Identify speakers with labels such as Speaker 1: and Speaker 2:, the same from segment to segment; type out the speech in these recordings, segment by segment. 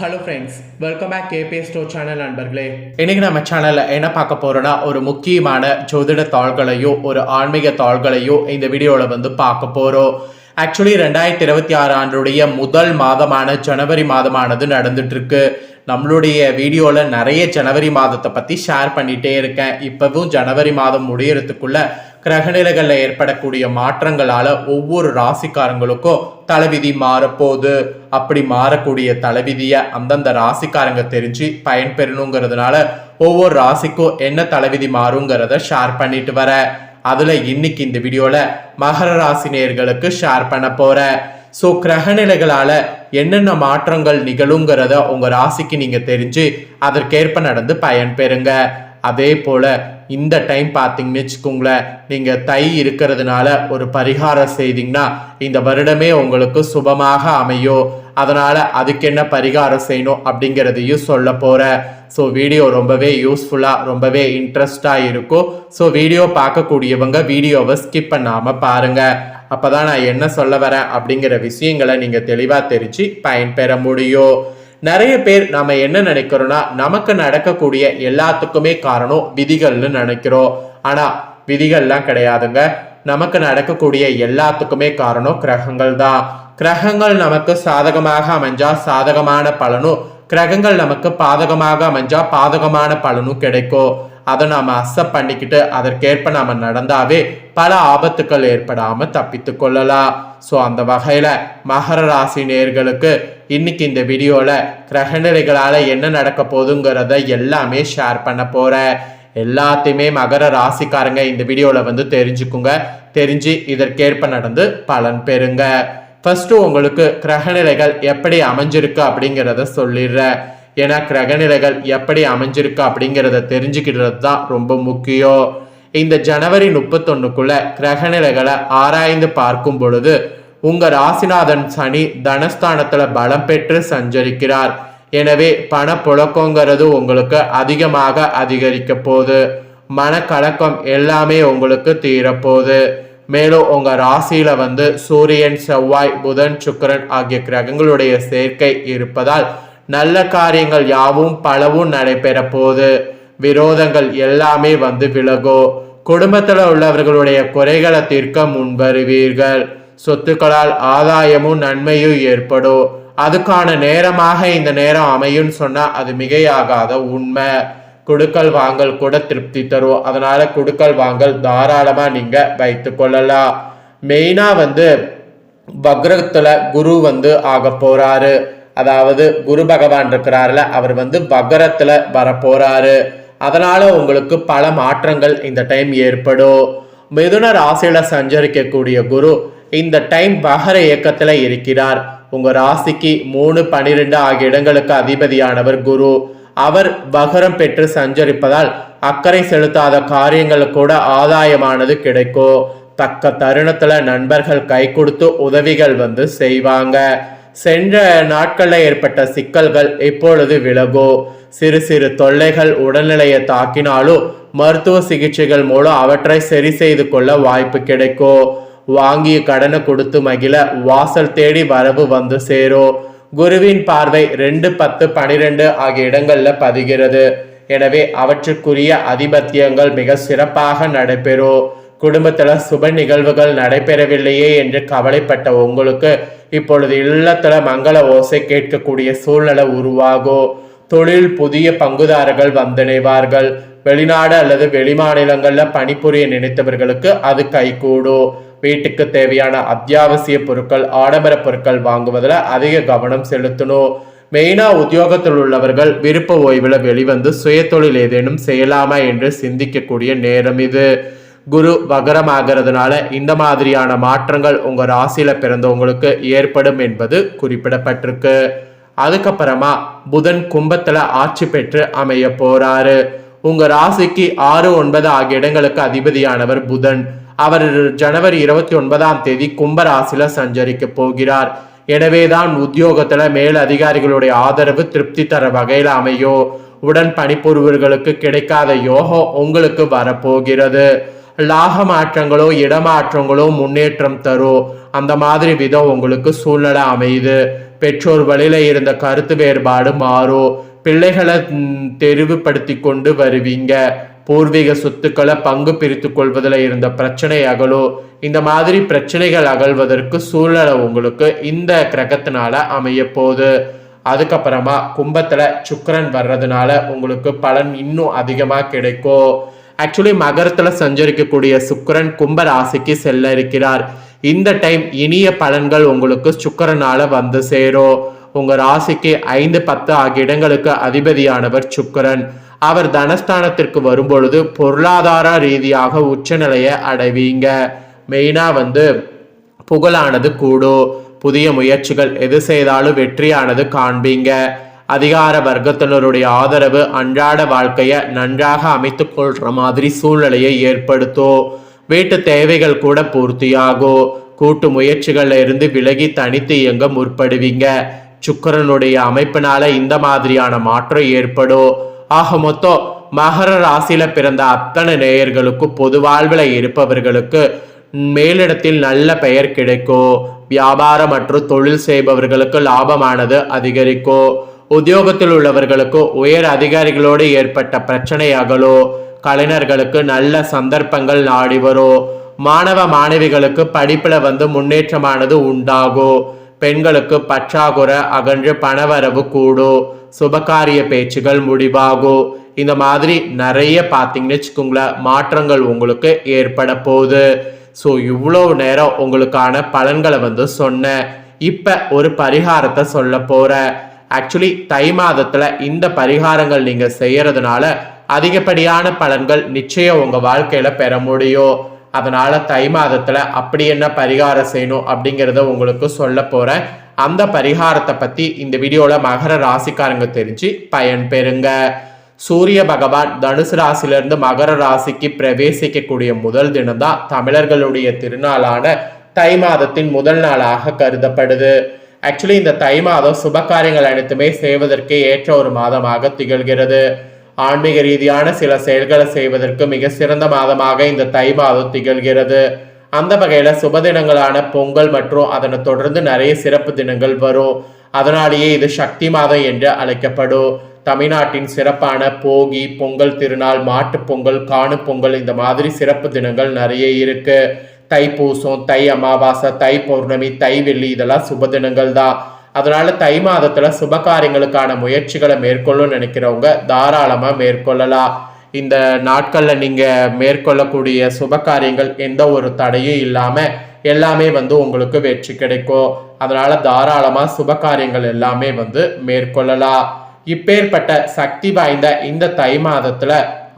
Speaker 1: Hello friends welcome back கேபே store channel நண்பர்களே. இன்னைக்கு நம்ம சேனலில் என்ன பார்க்க போகிறோன்னா ஒரு முக்கியமான ஜோதிட தாள்களையும் ஒரு ஆன்மீக தாள்களையும் இந்த வீடியோவில் வந்து பார்க்க போகிறோம் ஆக்சுவலி ரெண்டாயிரத்தி இருபத்தி ஆறு ஆண்டுடைய முதல் மாதமான ஜனவரி மாதமானது நடந்துட்டுருக்கு. நம்மளுடைய வீடியோவில் நிறைய ஜனவரி மாதத்தை பற்றி ஷேர் பண்ணிகிட்டே இருக்கேன். இப்போவும் ஜனவரி மாதம் முடியறதுக்குள்ளே கிரகநிலைகளில் ஏற்படக்கூடிய மாற்றங்களால் ஒவ்வொரு ராசிக்காரங்களுக்கும் தலைவிதி மாறப்போகுது. அப்படி மாறக்கூடிய தலைவிதியை அந்தந்த ராசிக்காரங்க தெரிஞ்சு பயன்பெறணுங்கிறதுனால ஒவ்வொரு ராசிக்கும் என்ன தலைவிதி மாறுங்கிறத ஷேர் பண்ணிட்டு வர. அதில் இன்னைக்கு இந்த வீடியோவில் மகர ராசி நேர்களுக்கு ஷேர் பண்ண போகிறேன் ஸோ கிரகநிலைகளால என்னென்ன மாற்றங்கள் நிகழுங்கிறத உங்கள் ராசிக்கு நீங்கள் தெரிஞ்சு அதற்கேற்ப நடந்து பயன்பெறுங்க. அதே போல் இந்த டைம் பார்த்தீங்கன்னு வச்சுக்கோங்களேன் நீங்கள் தை இருக்கிறதுனால ஒரு பரிகாரம் செய்தீங்கன்னா இந்த வருடமே உங்களுக்கு சுபமாக அமையும் அதனால் அதுக்கு என்ன பரிகாரம் செய்யணும் அப்படிங்கிறதையும் சொல்ல போகிறேன் ஸோ வீடியோ ரொம்பவே யூஸ்ஃபுல்லாக ரொம்பவே இன்ட்ரெஸ்டாக இருக்கும். ஸோ வீடியோ பார்க்கக்கூடியவங்க வீடியோவை ஸ்கிப் பண்ணாமல் பாருங்கள் அப்போ தான் நான் என்ன சொல்ல வரேன் அப்படிங்கிற விஷயங்களை நீங்கள் தெளிவாக தெரிஞ்சு பயன்பெற முடியும். நிறைய பேர் நம்ம என்ன நினைக்கிறோம்னா நமக்கு நடக்கக்கூடிய எல்லாத்துக்குமே காரணம் விதிகள்னு நினைக்கிறோம். ஆனால் விதிகள்லாம் கிடையாதுங்க. நமக்கு நடக்கக்கூடிய எல்லாத்துக்குமே காரணம் கிரகங்கள் தான். கிரகங்கள் நமக்கு சாதகமாக அமைஞ்சா சாதகமான பலனும் கிரகங்கள் நமக்கு பாதகமாக அமைஞ்சா பாதகமான பலனும் கிடைக்கும். அதை நாம அக்செப்ட் பண்ணிக்கிட்டு அதற்கேற்ப நாம நடந்தாவே பல ஆபத்துக்கள் ஏற்படாம தப்பித்து கொள்ளலாம். ஸோ அந்த வகையில மகர ராசி நேர்களுக்கு இன்னைக்கு இந்த வீடியோவில் கிரகநிலைகளால் என்ன நடக்க போகுதுங்கிறத எல்லாமே ஷேர் பண்ண போகிறேன் எல்லாத்தையுமே மகர ராசிக்காரங்க இந்த வீடியோவில் வந்து தெரிஞ்சுக்குங்க. தெரிஞ்சு இதற்கேற்ப நடந்து பலன் பெறுங்க. ஃபர்ஸ்ட் உங்களுக்கு கிரகநிலைகள் எப்படி அமைஞ்சிருக்கு அப்படிங்கிறத சொல்லிடுறேன். ஏன்னா கிரகநிலைகள் எப்படி அமைஞ்சிருக்கு அப்படிங்கிறத தெரிஞ்சுக்கிறது தான் ரொம்ப முக்கியம். இந்த ஜனவரி முப்பத்தொன்னுக்குள்ள கிரகநிலைகளை ஆராய்ந்து பார்க்கும் பொழுது உங்க ராசிநாதன் சனி தனஸ்தானத்துல பலம் பெற்று சஞ்சரிக்கிறார். எனவே பணப்புழக்கங்கிறது உங்களுக்கு அதிகமாக அதிகரிக்க போகுது. மனக்கலக்கம் எல்லாமே உங்களுக்கு தீரப்போகுது. மேலும் உங்க ராசியில வந்து சூரியன் செவ்வாய் புதன் சுக்கரன் ஆகிய கிரகங்களுடைய சேர்க்கை இருப்பதால் நல்ல காரியங்கள் யாவும் பலவும் நடைபெற போகுது. விரோதங்கள் எல்லாமே வந்து விலகும் குடும்பத்தில் உள்ளவர்களுடைய குறைகளை தீர்க்க முன்வருவீர்கள். சொத்துக்களால் ஆதாயமும் நன்மையும் ஏற்படும் அதுக்கான நேரமாக இந்த நேரம் அமையும்னு சொன்னா அது மிகையாகாத உண்மை. குடுக்கல் வாங்கல் கூட திருப்தி தரும் அதனால குடுக்கல் வாங்கல் தாராளமா நீங்க வைத்து கொள்ளலாம். மெயினா வந்து வக்ரத்துல குரு வந்து ஆக போறாரு. அதாவது குரு பகவான் இருக்கிறாருல அவர் வந்து வக்ரத்துல வர அதனால உங்களுக்கு பல மாற்றங்கள் இந்த டைம் ஏற்படும் மிதுன ராசியில சஞ்சரிக்கக்கூடிய குரு இந்த டைம் மகர இயக்கத்துல இருக்கிறார். உங்க ராசிக்கு மூணு பனிரெண்டு ஆகிய இடங்களுக்கு அதிபதியானவர் குரு. அவர் வகரம் பெற்று சஞ்சரிப்பதால் அக்கறை செலுத்தாத காரியங்கள் கூட ஆதாயமானது கிடைக்கும். தக்க தருணத்துல நண்பர்கள் கை கொடுத்து உதவிகள் வந்து செய்வாங்க. சென்ற நாட்களில் ஏற்பட்ட சிக்கல்கள் இப்பொழுது விலகும் சிறு சிறு தொல்லைகள் உடல்நிலையை தாக்கினாலும் மருத்துவ சிகிச்சைகள் மூலம் அவற்றை சரி செய்து கொள்ள வாய்ப்பு கிடைக்கும். வாங்கிய கடனை கொடுத்து மகிழ வாசல் தேடி வரவு வந்து சேரும் குருவின் பார்வை ரெண்டு பத்து பனிரெண்டு ஆகிய இடங்கள்ல பதிகிறது. எனவே அவற்றுக்குரிய அதிபத்தியங்கள் மிக சிறப்பாக நடைபெறும் குடும்பத்துல சுப நிகழ்வுகள் நடைபெறவில்லையே என்று கவலைப்பட்ட உங்களுக்கு இப்பொழுது இல்லத்துல மங்கள ஓசை கேட்கக்கூடிய சூழ்நிலை உருவாகும் தொழில் புதிய பங்குதாரர்கள் வந்திணைவார்கள் வெளிநாடு அல்லது வெளிமாநிலங்களில் பணிபுரிய நினைத்தவர்களுக்கு அது கைகூடும் வீட்டுக்கு தேவையான அத்தியாவசிய பொருட்கள் ஆடம்பர பொருட்கள் வாங்குவதில் அதிக கவனம் செலுத்தணும். மெயினா உத்தியோகத்தில் உள்ளவர்கள் விருப்ப ஓய்வில் வெளிவந்து சுயத்தொழில் ஏதேனும் செய்யலாமா என்று சிந்திக்கக்கூடிய நேரம் இது. குரு வகரமாகிறதுனால இந்த மாதிரியான மாற்றங்கள் உங்க ராசியில பிறந்தவங்களுக்கு ஏற்படும் என்பது குறிப்பிடப்பட்டிருக்கு. அதுக்கப்புறமா புதன் கும்பத்துல ஆட்சி பெற்று அமைய போறாரு. உங்க ராசிக்கு ஆறு ஒன்பது ஆகிய இடங்களுக்கு அதிபதியானவர் புதன். அவர் ஜனவரி இருபத்தி ஒன்பதாம் தேதி கும்பராசில சஞ்சரிக்க போகிறார். எனவேதான் உத்தியோகத்துல மேல் அதிகாரிகளுடைய ஆதரவு திருப்தி தர வகையில் அமையோ. உடன் பணிபுரிவர்களுக்கு கிடைக்காத யோகம் உங்களுக்கு வரப்போகிறது. லாக மாற்றங்களோ இடமாற்றங்களோ முன்னேற்றம் தரும் அந்த மாதிரி விதம் உங்களுக்கு சூழ்நிலை அமையுது. பெற்றோர் வழியில இருந்த கருத்து வேறுபாடு மாறும் பிள்ளைகளை தெரிவுபடுத்தி கொண்டு வருவீங்க. பூர்வீக சொத்துக்களை பங்கு பிரித்து கொள்வதில் இருந்த பிரச்சனை அகலும் இந்த மாதிரி பிரச்சனைகள் அகழ்வதற்கு சூழ்நிலை உங்களுக்கு இந்த கிரகத்தினால அமைய போகுது அதுக்கப்புறமா கும்பத்துல சுக்கரன் வர்றதுனால உங்களுக்கு பலன் இன்னும் அதிகமாக கிடைக்கும். ஆக்சுவலி மகரத்துல சஞ்சரிக்கக்கூடிய சுக்கரன் கும்ப ராசிக்கு செல்ல இருக்கிறார். இந்த டைம் இனிய பலன்கள் உங்களுக்கு சுக்கரனால வந்து சேரும். உங்க ராசிக்கு ஐந்து பத்து ஆகிய இடங்களுக்கு அதிபதியானவர் சுக்கரன். அவர் தனஸ்தானத்திற்கு வரும்பொழுது பொருளாதார ரீதியாக உச்சநிலையை அடைவீங்க. மெயினா வந்து புகழானது கூடும் புதிய முயற்சிகள் எது செய்தாலும் வெற்றியானது காண்பீங்க. அதிகார வர்க்கத்தினருடைய ஆதரவு அன்றாட வாழ்க்கையை நன்றாக அமைத்துக் கொள்ற மாதிரி சூழ்நிலையை ஏற்படுத்தும் வீட்டு தேவைகள் கூட பூர்த்தியாகும் கூட்டு முயற்சிகள்ல இருந்து விலகி தனித்து இயங்க முற்படுவீங்க. சுக்கரனுடைய அமைப்பினால இந்த மாதிரியான மாற்றம் ஏற்படும் ஆக மொத்தம் மகர ராசியில பிறந்த அத்தனை நேயர்களுக்கும் பொது வாழ்வில் இருப்பவர்களுக்கு மேலிடத்தில் நல்ல பெயர் கிடைக்கும் வியாபாரம் மற்றும் தொழில் செய்பவர்களுக்கு லாபமானது அதிகரிக்கும் உத்தியோகத்தில் உள்ளவர்களுக்கு உயர் அதிகாரிகளோடு ஏற்பட்ட பிரச்சனை அகலோ கலைஞர்களுக்கு நல்ல சந்தர்ப்பங்கள் நாடி வரும் மாணவ மாணவிகளுக்கு படிப்புல வந்து முன்னேற்றமானது உண்டாகும் பெண்களுக்கு பற்றாக்குறை அகன்று பணவரவு கூடும் சுபகாரிய பேச்சுகள் முடிவாகும் இந்த மாதிரி நிறைய பார்த்தீங்கன்னு வச்சுக்கோங்களேன் மாற்றங்கள் உங்களுக்கு ஏற்பட போகுது. ஸோ இவ்வளோ நேரம் உங்களுக்கான பலன்களை வந்து சொன்னேன். இப்போ ஒரு பரிகாரத்தை சொல்ல போகிறேன் ஆக்சுவலி தை மாதத்தில் இந்த பரிகாரங்கள் நீங்கள் செய்கிறதுனால அதிகப்படியான பலன்கள் நிச்சயம் உங்கள் வாழ்க்கையில் பெற முடியும். அதனால் தை மாதத்தில் அப்படி என்ன பரிகாரம் செய்யணும் அப்படிங்கிறத உங்களுக்கு சொல்ல போகிறேன் அந்த பரிகாரத்தை பற்றி இந்த வீடியோவில் மகர ராசிக்காரங்க தெரிஞ்சு பயன் பெறுங்க. சூரிய பகவான் தனுசு ராசியிலிருந்து மகர ராசிக்கு பிரவேசிக்கக்கூடிய முதல் தினம் தான் தமிழர்களுடைய திருநாளான தை மாதத்தின் முதல் நாளாக கருதப்படுது. ஆக்சுவலி இந்த தை மாதம் சுப காரியங்கள் அனைத்துமே செய்வதற்கு ஏற்ற ஒரு மாதமாக திகழ்கிறது. ஆன்மீக ரீதியான சில செயல்களை செய்வதற்கு மிக சிறந்த மாதமாக இந்த தை மாதம் திகழ்கிறது. அந்த வகையில சுப தினங்களான பொங்கல் மற்றும் அதனை தொடர்ந்து நிறைய சிறப்பு தினங்கள் வரும். அதனாலேயே இது சக்தி மாதம் என்று அழைக்கப்படும். தமிழ்நாட்டின் சிறப்பான போகி பொங்கல் திருநாள் மாட்டுப் பொங்கல் காணும் பொங்கல் இந்த மாதிரி சிறப்பு தினங்கள் நிறைய இருக்கு. தைப்பூசம் தை அமாவாசை தை பௌர்ணமி தை வெள்ளி இதெல்லாம் சுப தினங்கள் தான் அதனால தை மாதத்துல சுப காரியங்களுக்கான முயற்சிகளை மேற்கொள்ளணும்னு நினைக்கிறவங்க தாராளமா மேற்கொள்ளலாம். இந்த நாட்கள்ல நீங்க மேற்கொள்ளக்கூடிய சுப காரியங்கள் எந்த ஒரு தடையும் இல்லாம எல்லாமே வந்து உங்களுக்கு வெற்றி கிடைக்கும். அதனால தாராளமா சுப காரியங்கள் எல்லாமே வந்து மேற்கொள்ளலாம். இப்பேற்பட்ட சக்தி வாய்ந்த இந்த தை மாதத்துல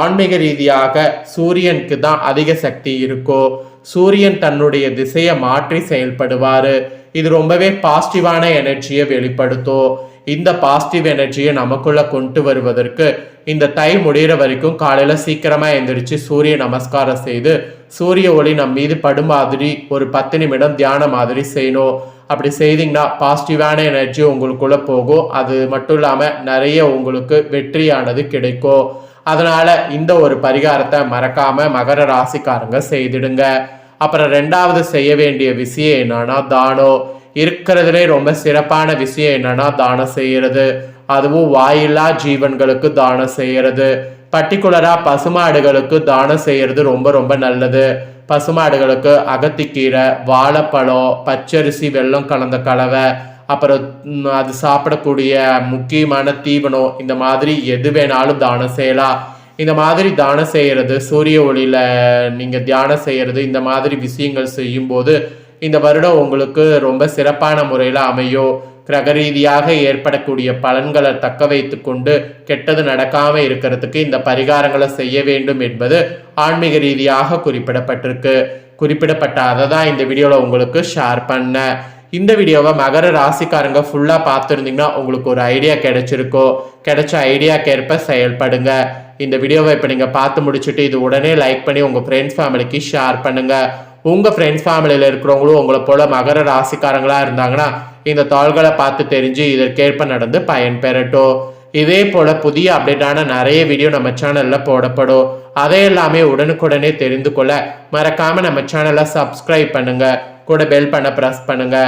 Speaker 1: ஆன்மீக ரீதியாக சூரியனுக்கு தான் அதிக சக்தி இருக்கும். சூரியன் தன்னுடைய திசையை மாற்றி செயல்படுவார். இது ரொம்பவே பாசிட்டிவான எனர்ஜியை வெளிப்படுத்தும். இந்த பாசிட்டிவ் எனர்ஜியை நமக்குள்ள கொண்டு வருவதற்கு இந்த தை முடிகிற வரைக்கும் காலையில் சீக்கிரமாக எந்திரிச்சு சூரிய நமஸ்காரம் செய்து சூரிய ஒளி நம் மீது படும் மாதிரி ஒரு பத்து நிமிடம் தியானம் மாதிரி செய்யணும். அப்படி செய்தீங்கன்னா பாசிட்டிவான எனர்ஜி உங்களுக்குள்ளே போகும். அது மட்டும் இல்லாமல் நிறைய உங்களுக்கு வெற்றியானது கிடைக்கும். அதனால இந்த ஒரு பரிகாரத்தை மறக்காம மகர ராசிக்காரங்க செய்திடுங்க. அப்புறம் ரெண்டாவது செய்ய வேண்டிய விஷயம் என்னன்னா தானம். இருக்கிறதுலே ரொம்ப சிறப்பான விஷயம் என்னன்னா தானம் செய்யறது. அதுவும் வாயில்லா ஜீவன்களுக்கு தானம் செய்யறது. பர்டிகுலரா பசுமாடுகளுக்கு தானம் செய்யறது ரொம்ப ரொம்ப நல்லது. பசுமாடுகளுக்கு அகத்திக்கீரை வாழைப்பழம் பச்சரிசி வெல்லம் கலந்த கலவை அப்புறம் அது சாப்பிடக்கூடிய முக்கியமான தீவனம் இந்த மாதிரி எது வேணாலும் தானம் செய்யலாம். இந்த மாதிரி தானம் செய்யறது சூரிய ஒளியில நீங்க தியானம் செய்யறது இந்த மாதிரி விஷயங்கள் செய்யும்போது இந்த வருடம் உங்களுக்கு ரொம்ப சிறப்பான முறையில் அமையும். கிரக ரீதியாக ஏற்படக்கூடிய பலன்களை தக்க வைத்து கொண்டு கெட்டது நடக்காம இருக்கிறதுக்கு இந்த பரிகாரங்களை செய்ய வேண்டும் என்பது ஆன்மீக ரீதியாக குறிப்பிடப்பட்டிருக்கு. குறிப்பிடப்பட்ட அதை தான் இந்த வீடியோவில் உங்களுக்கு ஷேர் பண்ணேன். இந்த வீடியோவை மகர ராசிக்காரங்க ஃபுல்லாக பார்த்துருந்தீங்கன்னா உங்களுக்கு ஒரு ஐடியா கிடைச்சிருக்கோ கிடைச்ச ஐடியாக்கேற்ப செயல்படுங்க. இந்த வீடியோவை இப்போ நீங்கள் பார்த்து முடிச்சுட்டு இது உடனே லைக் பண்ணி உங்கள் ஃப்ரெண்ட்ஸ் ஃபேமிலிக்கு ஷேர் பண்ணுங்க. உங்கள் ஃப்ரெண்ட்ஸ் ஃபேமிலியில் இருக்கிறவங்களும் உங்களை போல மகர ராசிக்காரங்களாக இருந்தாங்கன்னா இந்த தாள்களை பார்த்து தெரிஞ்சு இதற்கேற்ப நடந்து பயன் பெறட்டும். இதே போல புதிய அப்டேட்டான நிறைய வீடியோ நம்ம சேனல்ல போடப்படும். அதை எல்லாமே உடனுக்குடனே தெரிந்து கொள்ள மறக்காம நம்ம சேனலை சப்ஸ்கிரைப் பண்ணுங்க. கூட பெல் பண்ண ப்ரெஸ் பண்ணுங்க.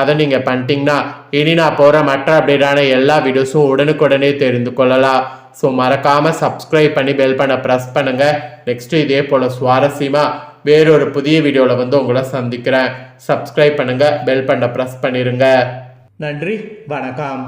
Speaker 1: அதை நீங்கள் பண்ணிட்டீங்கன்னா இனி நான் போகிற மற்ற அப்டேட்டான எல்லா வீடியோஸும் உடனுக்குடனே தெரிந்து கொள்ளலாம். ஸோ மறக்காமல் சப்ஸ்கிரைப் பண்ணி பெல் பண்ண ப்ரெஸ் பண்ணுங்கள் நெக்ஸ்ட்டு இதே போல் சுவாரஸ்யமாக வேறொரு புதிய வீடியோவில் வந்து உங்களை சந்திக்கிறேன். சப்ஸ்கிரைப் பண்ணுங்கள் பெல் பண்ண ப்ரெஸ் பண்ணிடுங்க நன்றி வணக்கம்.